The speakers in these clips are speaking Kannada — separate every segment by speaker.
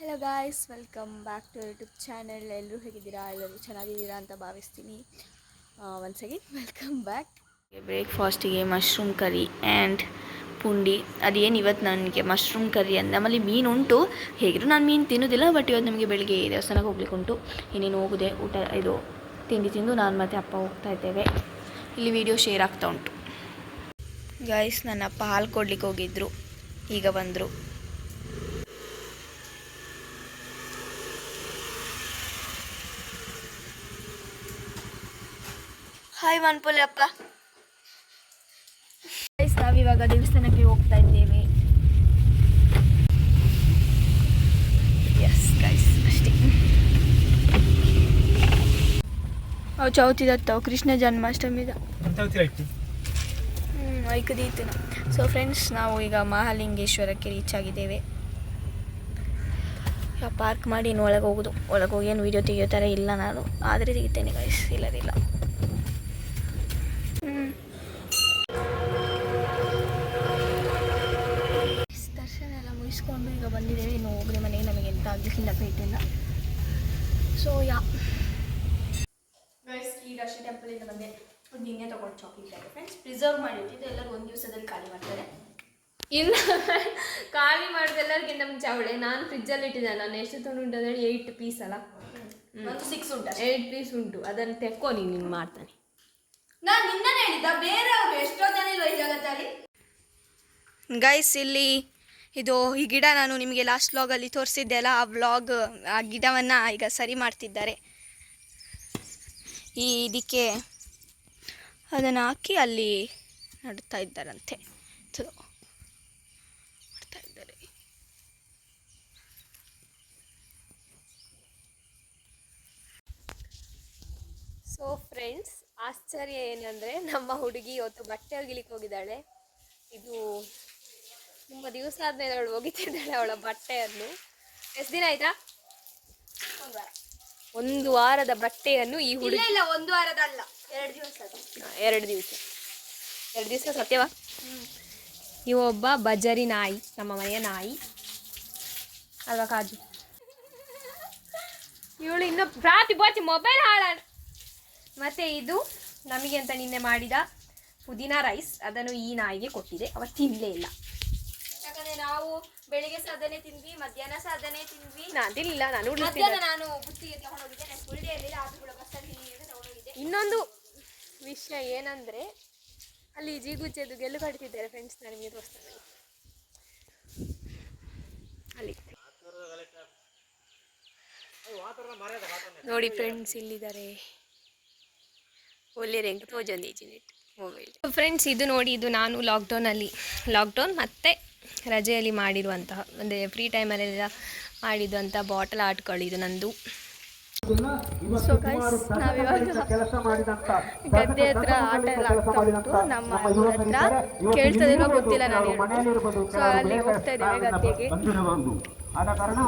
Speaker 1: Hello guys welcome back to YouTube channel ಎಲ್ಲರೂ ಹೇಗಿದ್ದೀರಾ? ಎಲ್ಲರೂ ಚೆನ್ನಾಗಿದ್ದೀರಾ ಅಂತ ಭಾವಿಸ್ತೀನಿ. ಒನ್ಸ್ ಅಗೇನ್ ವೆಲ್ಕಮ್ ಬ್ಯಾಕ್ ಬ್ರೇಕ್ಫಾಸ್ಟಿಗೆ ಮಶ್ರೂಮ್ ಕರಿ ಆ್ಯಂಡ್ ಪುಂಡಿ. ಅದೇನು ಇವತ್ತು ನನಗೆ ಮಶ್ರೂಮ್ ಕರಿ ಅಂತ ನಮ್ಮಲ್ಲಿ ಮೀನು ಉಂಟು. ಹೇಗಿದ್ರು ನಾನು ಮೀನು ತಿನ್ನೋದಿಲ್ಲ ಬಟ್ ಇವತ್ತು ನಮಗೆ ಬೆಳಿಗ್ಗೆ ದೇವಸ್ಥಾನಕ್ಕೆ ಹೋಗ್ಲಿಕ್ಕೆ ಉಂಟು. ಇನ್ನೇನು ಹೋಗಿದೆ? ಊಟ, ಇದು ತಿಂಡಿ ತಿಂದು ನಾನು ಮತ್ತು ಅಪ್ಪ ಹೋಗ್ತಾ ಇದ್ದೇವೆ. ಇಲ್ಲಿ ವಿಡಿಯೋ ಶೇರ್ ಆಗ್ತಾ ಉಂಟು. ಗಾಯ್ಸ್ ನನ್ನ ಅಪ್ಪ ಹಾಲು ಕೊಡ್ಲಿಕ್ಕೆ ಹೋಗಿದ್ರು. ಈಗ ಬಂದರು. ಹಾಯ್ ಮನ್ಪುಲಿ ಅಪ್ಪ ಗೈಸ್ ನಾವಿವಾಗ ದೇವಸ್ಥಾನಕ್ಕೆ ಹೋಗ್ತಾ ಇದ್ದೇವೆ. ಎಸ್ ಗೈಸ್ ಅಷ್ಟೇ. ಅವು ಚೌತಿದತ್ತವು ಕೃಷ್ಣ ಜನ್ಮಾಷ್ಟಮಿದ. ಹ್ಞೂ ಐಕದೀತಿನ. ಸೊ ಫ್ರೆಂಡ್ಸ್ ನಾವು ಈಗ ಮಹಾಲಿಂಗೇಶ್ವರಕ್ಕೆ ರೀಚ್ ಆಗಿದ್ದೇವೆ. ಪಾರ್ಕ್ ಮಾಡಿ ಇನ್ನು ಒಳಗೆ ಹೋಗೋದು. ಒಳಗೆ ಹೋಗಿ ಏನು ವೀಡಿಯೋ ತೆಗಿಯೋ ಥರ ಇಲ್ಲ ನಾನು. ಆದರೆ ತೆಗಿತೇನೆ ಗೈಸ್ ಇಲ್ಲದಿಲ್ಲ ಮುಗಿಸ್ಕೊಂಡು ಈಗ ಬಂದಿದ್ದೇವೆ. ಇನ್ನು ಹೋಗ್ರಿ ಮನೆಗೆ ನಮಗೆ ಎಂತ ಆಗಿಸಿಲ್ಲ ಪೇಟೆಯಿಂದ. ಸೊ ಯಾ ಗೈಸ್ ಈಗ ಅಷ್ಟೇ ಟೆಂಪಲಿಂದ ಬಂದೆ. ಫುಡ್ ನಿನ್ನೆ ತೊಗೊಂಡು ಚಾಕ್ಲೇಟ್ ಆಗಿದೆ ಫ್ರೆಂಡ್ಸ್ ಪ್ರಿಸರ್ವ್ ಮಾಡಿಟ್ಟಿದ್ದು ಎಲ್ಲರೂ ಒಂದು ದಿವಸದಲ್ಲಿ ಖಾಲಿ ಮಾಡ್ತಾರೆ.
Speaker 2: ಇಲ್ಲ ಖಾಲಿ ಮಾಡಿದೆಲ್ಲರಿಗಿಂತ ನಮ್ಮ ಚಾವಳೆ ನಾನು ಫ್ರಿಜ್ಜಲ್ಲಿ ಇಟ್ಟಿದ್ದೆ ನಾನು ಎಷ್ಟು ತುಂಡು ಉಂಟು ಅಂದರೆ ಏಯ್ಟ್ ಪೀಸ್ ಅಲ್ಲ.
Speaker 1: ಒಂದು ಸಿಕ್ಸ್ ಉಂಟು
Speaker 2: ಏಯ್ಟ್ ಪೀಸ್ ಉಂಟು. ಅದನ್ನು ತೆಕ್ಕೋ ನೀನು ನಿನ್ ಮಾಡ್ತಾನೆ.
Speaker 1: ನಾನು ನಿನ್ನೆ ಹೇಳಿದ್ದ? ಬೇರೆ ಎಷ್ಟೋ ಜನ ಇಲ್ವ ಈ ಜಗತ್ತಲ್ಲಿ? ಗೈಸ್ ಇಲ್ಲಿ ಇದು ಈ ಗಿಡ ನಾನು ನಿಮಗೆ ಲಾಸ್ಟ್ ವ್ಲಾಗಲ್ಲಿ ತೋರಿಸಿದ್ದೆ ಅಲ್ಲ, ಆ ವ್ಲಾಗ್ ಆ ಗಿಡವನ್ನು ಈಗ ಸರಿ ಮಾಡ್ತಿದ್ದಾರೆ. ಈ ಇದಕ್ಕೆ ಅದನ್ನು ಹಾಕಿ ಅಲ್ಲಿ ನಡ್ತಾ ಇದ್ದಾರಂತೆ. ಮಾಡ್ತಾ ಇದ್ದಾರೆ.
Speaker 2: ಸೊ ಫ್ರೆಂಡ್ಸ್ ಆಶ್ಚರ್ಯ ಏನಂದರೆ ನಮ್ಮ ಹುಡುಗಿ ಇವತ್ತು ಬಟ್ಟೆ ಒಗಿಲಿಕ್ಕೆ ಹೋಗಿದ್ದಾಳೆ. ಇದು ತುಂಬ ದಿವಸ ಆದಮೇಲೆ ಅವಳು ಒಗಿತಿದ್ದಾಳೆ ಅವಳ ಬಟ್ಟೆಯನ್ನು. ಎಷ್ಟು ದಿನ ಆಯ್ತಾ?
Speaker 1: ಒಂದು ವಾರ
Speaker 2: ಒಂದು ವಾರದ ಬಟ್ಟೆಯನ್ನು ಈ ಹುಡುಗಿ
Speaker 1: ಇಲ್ಲ ಒಂದು ವಾರದಲ್ಲ. ಎರಡು ದಿವಸ
Speaker 2: ಎರಡು ದಿವಸ. ಎರಡು ದಿವಸ ಸತ್ಯವಾ? ಇವೊಬ್ಬ ಬಜರಿ ನಾಯಿ ನಮ್ಮ ಮನೆಯ ನಾಯಿ. ಅಲ್ವಾ ಕಾಜು? ಇವಳು ಇನ್ನು ಪ್ರಾತಿ ಬಾಚಿ ಮೊಬೈಲ್ ಹಾಳ ಮತ್ತೆ ಇದು ನಮಗೆ ಅಂತ ನಿನ್ನೆ ಮಾಡಿದ ಪುದೀನಾ ರೈಸ್ ಅದನ್ನು ಈ ನಾಯಿಗೆ ಕೊಟ್ಟಿದೆ. ಅವ ತಿನ್ನಲೇ ಇಲ್ಲ.
Speaker 1: ಯಾಕಂದ್ರೆ ನಾವು ಬೆಳಿಗ್ಗೆ ಸಾಧನೆ ತಿಂದ್ವಿ ಮಧ್ಯಾಹ್ನ ಸಾಧನೆ ತಿಂದ್ವಿ.
Speaker 2: ನಾನು ನಾನು
Speaker 1: ಮಧ್ಯಾಹ್ನ ನಾನು ಬುತ್ತಿಗೆ ತಗೊಂಡೋಗಿದ್ದೆ ನಾನು ಫುಲ್ ಡೇ ಇರಲಿಲ್ಲ ಆದ್ರೂ ಕೂಡ ಬಸ್ಸಲ್ಲಿ ತಗೊಂಡೋಗಿದ್ದೆ
Speaker 2: ಇನ್ನೊಂದು ವಿಷಯ ಏನಂದ್ರೆ ಅಲ್ಲಿ ಜಿಗುಜ್ಜೆದು ಗೆಲ್ಲು ಕಟ್ತಿದ್ದಾರೆ ಫ್ರೆಂಡ್ಸ್ ನಾನು ನಿಮಗೆ ತೋರಿಸ್ತೇನೆ. ಅಲ್ಲಿ. ನೋಡಿ ಫ್ರೆಂಡ್ಸ್ ಇಲ್ಲಿದ್ದಾರೆ. ಒಳ್ಳೆ ರೆಂಗ್ ತೋಜೊಂದು ಮೊಬೈಲ್ ಫ್ರೆಂಡ್ಸ್ ಇದು ನೋಡಿ ಇದು ನಾನು ಲಾಕ್ಡೌನಲ್ಲಿ ಲಾಕ್ಡೌನ್ ಮತ್ತು ರಜೆಯಲ್ಲಿ ಮಾಡಿರುವಂತಹ, ಅಂದರೆ ಫ್ರೀ ಟೈಮಲ್ಲೆಲ್ಲ ಮಾಡಿದಂಥ ಬಾಟಲ್ ಆರ್ಟ್ಗಳು ಇದು ನಂದು.
Speaker 1: ಸೊ ಗದ್ದೆ ಹತ್ರ ಆಟ ಎಲ್ಲ ಆಗ್ತಾ ನಮ್ಮ ಹತ್ರ ಕೇಳ್ತದೇನೋ ಗೊತ್ತಿಲ್ಲ ನಾನು ಸೊ ಅಲ್ಲಿ ಹೋಗ್ತಾ ಇದ್ದೇವೆ ಗದ್ದೆಗೆ.
Speaker 3: ಕಾರಣ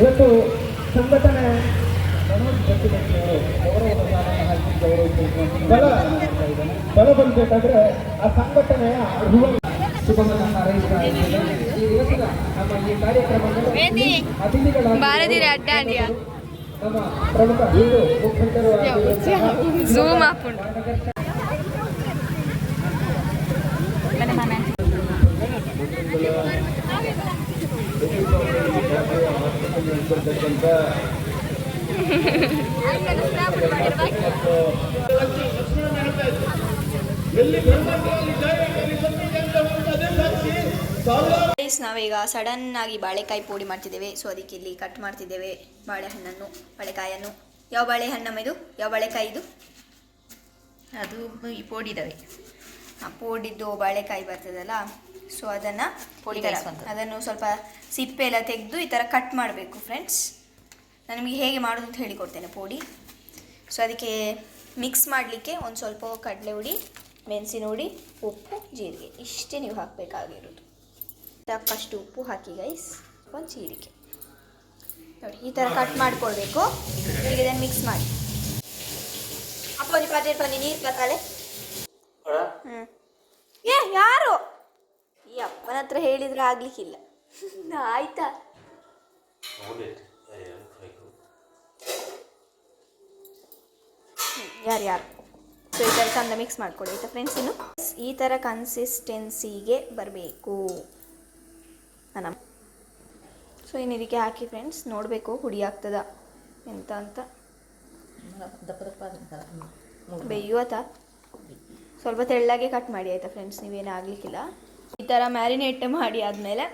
Speaker 3: ಇವತ್ತು ಸಂಘಟನೆ ಬಲ ಬಲ ಬಂದ್ಬೇಕಾದ್ರೆ ಆ ಸಂಘಟನೆಯ ಋಣ ಶುಭವನ್ನು ಹಾರೈಸ್ತಾ ಇದ್ದೇನೆ. ಈ ಇವತ್ತಿನ ನಮ್ಮ ಈ ಕಾರ್ಯಕ್ರಮದಲ್ಲಿ ಅತಿಥಿಗಳಾಗಿ
Speaker 1: ಬಾರದಿರಿ ಅಡ್ಡಾಡಿಯ
Speaker 3: ನಮ್ಮ ಪ್ರಮುಖ ಹಿಂದೂ ಮುಖಂಡರು ಆಗಿರುವಂತಹ
Speaker 1: ಝೂಮ್ ಹಾಕೊಂಡು ಗೈಸ್ ನಾವೀಗ ಸಡನ್ ಆಗಿ ಬಾಳೆಕಾಯಿ ಪೋಡಿ ಮಾಡ್ತಿದ್ದೇವೆ. ಸೊ ಅದಕ್ಕೆ ಇಲ್ಲಿ ಕಟ್ ಮಾಡ್ತಿದ್ದೇವೆ ಬಾಳೆಹಣ್ಣನ್ನು ಬಾಳೆಕಾಯನ್ನು. ಯಾವ ಬಾಳೆಹಣ್ಣಮ್ಮ ಇದು? ಯಾವ ಬಾಳೆಕಾಯಿ ಇದು? ಅದು ಈ ಪೋಡಿದವೆ. ಆ ಪೋಡಿದ್ದು ಬಾಳೆಕಾಯಿ ಬರ್ತದಲ್ಲ? ಸೊ ಅದನ್ನು ಅದನ್ನು ಸ್ವಲ್ಪ ಸಿಪ್ಪೆ ಎಲ್ಲ ತೆಗೆದು ಈ ಥರ ಕಟ್ ಮಾಡಬೇಕು ಫ್ರೆಂಡ್ಸ್ ನಾನು ನಿಮಗೆ ಹೇಗೆ ಮಾಡೋದು ಅಂತ ಹೇಳಿಕೊಡ್ತೇನೆ ಪೋಡಿ. ಸೊ ಅದಕ್ಕೆ ಮಿಕ್ಸ್ ಮಾಡಲಿಕ್ಕೆ ಒಂದು ಸ್ವಲ್ಪ ಕಡಲೆ ಹುಡಿ ಮೆಣಸಿನ ಹುಡಿ ಉಪ್ಪು ಜೀರಿಗೆ. ಇಷ್ಟೇ ನೀವು ಹಾಕಬೇಕಾಗಿರೋದು. ಸಾಕಷ್ಟು ಉಪ್ಪು ಹಾಕಿ ಗೈಸ್ ಒಂದು ಜೀರಿಗೆ. ನೋಡಿ ಈ ಥರ ಕಟ್ ಮಾಡ್ಕೊಳ್ಬೇಕು. ಈಗ ಇದನ್ನು ಮಿಕ್ಸ್ ಮಾಡಿ. ಅಪ್ಪ ಒಂದು ಪಾತ್ರೆ ಬನ್ನಿ ನೀರು ಕತ್ತಾಲೆ. ಹ್ಞೂ ಏ ಯಾರು? ಈ ಅಪ್ಪನ ಹತ್ರ ಹೇಳಿದ್ರೆ ಆಗ್ಲಿಕ್ಕಿಲ್ಲ. ಆಯ್ತಾ? ಯಾರು ಯಾರು? ಸೊ ಈ ಥರ ಚಂದ ಮಿಕ್ಸ್ ಮಾಡ್ಕೊಳ್ಳಿ, ಆಯಿತಾ ಫ್ರೆಂಡ್ಸ್ ಇನ್ನು? ಈ ಥರ ಕನ್ಸಿಸ್ಟೆನ್ಸಿಗೆ ಬರಬೇಕು. ನನ್ನ ಸೊ ಇನ್ನು ಇದಕ್ಕೆ ಹಾಕಿ ಫ್ರೆಂಡ್ಸ್ ನೋಡಬೇಕು ಹುಡಿ ಆಗ್ತದ ಎಂತ ಅಂತ. ಬೇಯುವತ್ತ? ಸ್ವಲ್ಪ ತೆಳ್ಳಗೆ ಕಟ್ ಮಾಡಿ, ಆಯಿತಾ ಫ್ರೆಂಡ್ಸ್ ನೀವೇನು ಆಗಲಿಕ್ಕಿಲ್ಲ. ಈ ಥರ ಮ್ಯಾರಿನೇಟ್ ಮಾಡಿ ಆದಮೇಲೆ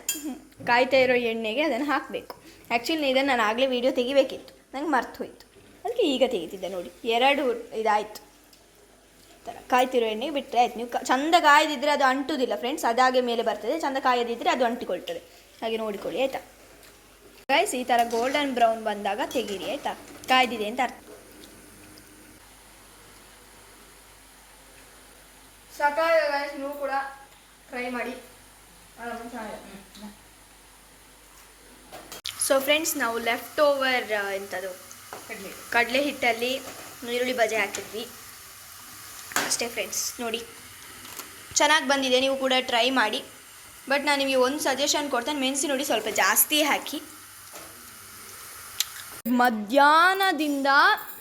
Speaker 1: ಕಾಯ್ತಾ ಇರೋ ಎಣ್ಣೆಗೆ ಅದನ್ನು ಹಾಕಬೇಕು. ಆ್ಯಕ್ಚುಲಿ ಇದನ್ನು ನಾನು ಆಗಲೇ ವೀಡಿಯೋ ತೆಗಿಬೇಕಿತ್ತು. ನಂಗೆ ಮರ್ತು ಹೋಯ್ತು. ಅದಕ್ಕೆ ಈಗ ತೆಗಿತಿದ್ದೆ ನೋಡಿ. ಎರಡು ಇದಾಯಿತು. ಥರ ಕಾಯ್ತಿರೋ ಎಣ್ಣೆಗೆ ಬಿಟ್ಟರೆ ಆಯ್ತು. ನೀವು ಚಂದ ಕಾಯ್ದಿದ್ರೆ ಅದು ಅಂಟುದಿಲ್ಲ ಫ್ರೆಂಡ್ಸ್ ಅದಾಗೆ ಮೇಲೆ ಬರ್ತದೆ. ಚಂದ ಕಾಯದಿದ್ದರೆ ಅದು ಅಂಟಿಕೊಳ್ತದೆ. ಹಾಗೆ ನೋಡಿಕೊಳ್ಳಿ ಆಯ್ತಾ? ಗೈಸ್ ಈ ಥರ ಗೋಲ್ಡನ್ ಬ್ರೌನ್ ಬಂದಾಗ ತೆಗೀರಿ ಆಯ್ತಾ? ಕಾಯ್ದಿದೆ ಅಂತ ಅರ್ಥ. ಸಕಾಲ ಗೈಸ್ ನೀವು ಕೂಡ ಟ್ರೈ ಮಾಡಿ. ಸೊ ಫ್ರೆಂಡ್ಸ್ ನಾವು ಲೆಫ್ಟ್ ಓವರ್ ಎಂಥದ್ದು ಕಡಲೆ. ಹಿಟ್ಟಲ್ಲಿ ಈರುಳ್ಳಿ ಬಜೆ ಹಾಕಿದ್ವಿ. ಅಷ್ಟೇ ಫ್ರೆಂಡ್ಸ್ ನೋಡಿ. ಚೆನ್ನಾಗಿ ಬಂದಿದೆ, ನೀವು ಕೂಡ ಟ್ರೈ ಮಾಡಿ. ಬಟ್ ನಾನು ನಿಮಗೆ ಒಂದು ಸಜೆಷನ್ ಕೊಡ್ತೇನೆ, ಮೆಣಸಿ ನೋಡಿ ಸ್ವಲ್ಪ ಜಾಸ್ತಿ ಹಾಕಿ. ಮಧ್ಯಾಹ್ನದಿಂದ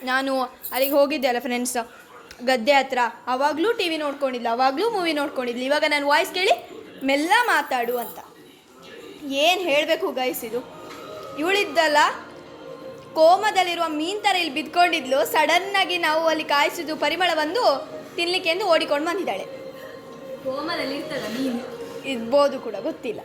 Speaker 1: ನಾನು ಅಲ್ಲಿಗೆ ಹೋಗಿದ್ದೆ ಅಲ್ಲ ಫ್ರೆಂಡ್ಸ್ ಗದ್ದೆ ಹತ್ರ. ಅವಾಗಲೂ ಟಿ ವಿ ನೋಡ್ಕೊಂಡಿದ್ಲು, ಅವಾಗಲೂ ಮೂವಿ ನೋಡ್ಕೊಂಡಿದ್ಲು. ಇವಾಗ ನಾನು ವಾಯ್ಸ್ ಕೇಳಿ ಮೆಲ್ಲ ಮಾತಾಡು ಅಂತ. ಏನು ಹೇಳಬೇಕು ಗೈಸ್ ಇದು? ಇವಳಿದ್ದಲ್ಲ ಕೋಮದಲ್ಲಿರುವ ಮೀನ್ ಥರ ಇಲ್ಲಿ ಬಿದ್ಕೊಂಡಿದ್ಲು. ಸಡನ್ನಾಗಿ ನಾವು ಅಲ್ಲಿ ಕಾಯಿಸಿದ್ದು ಪರಿಮಳ ಬಂದು ತಿನ್ಲಿಕ್ಕೆ ಎಂದು ಓಡಿಕೊಂಡು ಬಂದಿದ್ದಾಳೆ.
Speaker 2: ಕೋಮದಲ್ಲಿ ಇರ್ತದ ಮೀನು?
Speaker 1: ಇರ್ಬೋದು ಕೂಡ ಗೊತ್ತಿಲ್ಲ.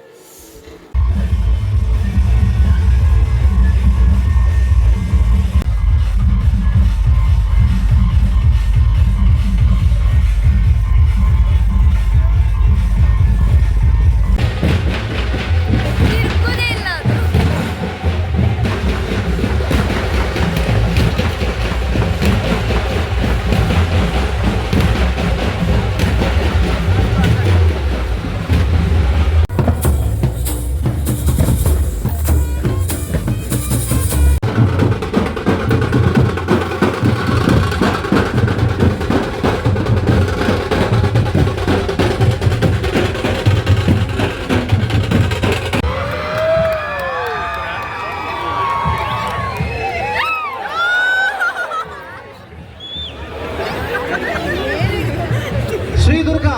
Speaker 3: ಶ್ರೀದುರ್ಗ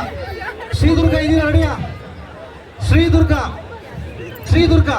Speaker 3: ಶ್ರೀದುರ್ಗ ಇದೀರ ಅಡಿಯ ಶ್ರೀದುರ್ಗ ಶ್ರೀದುರ್ಗ.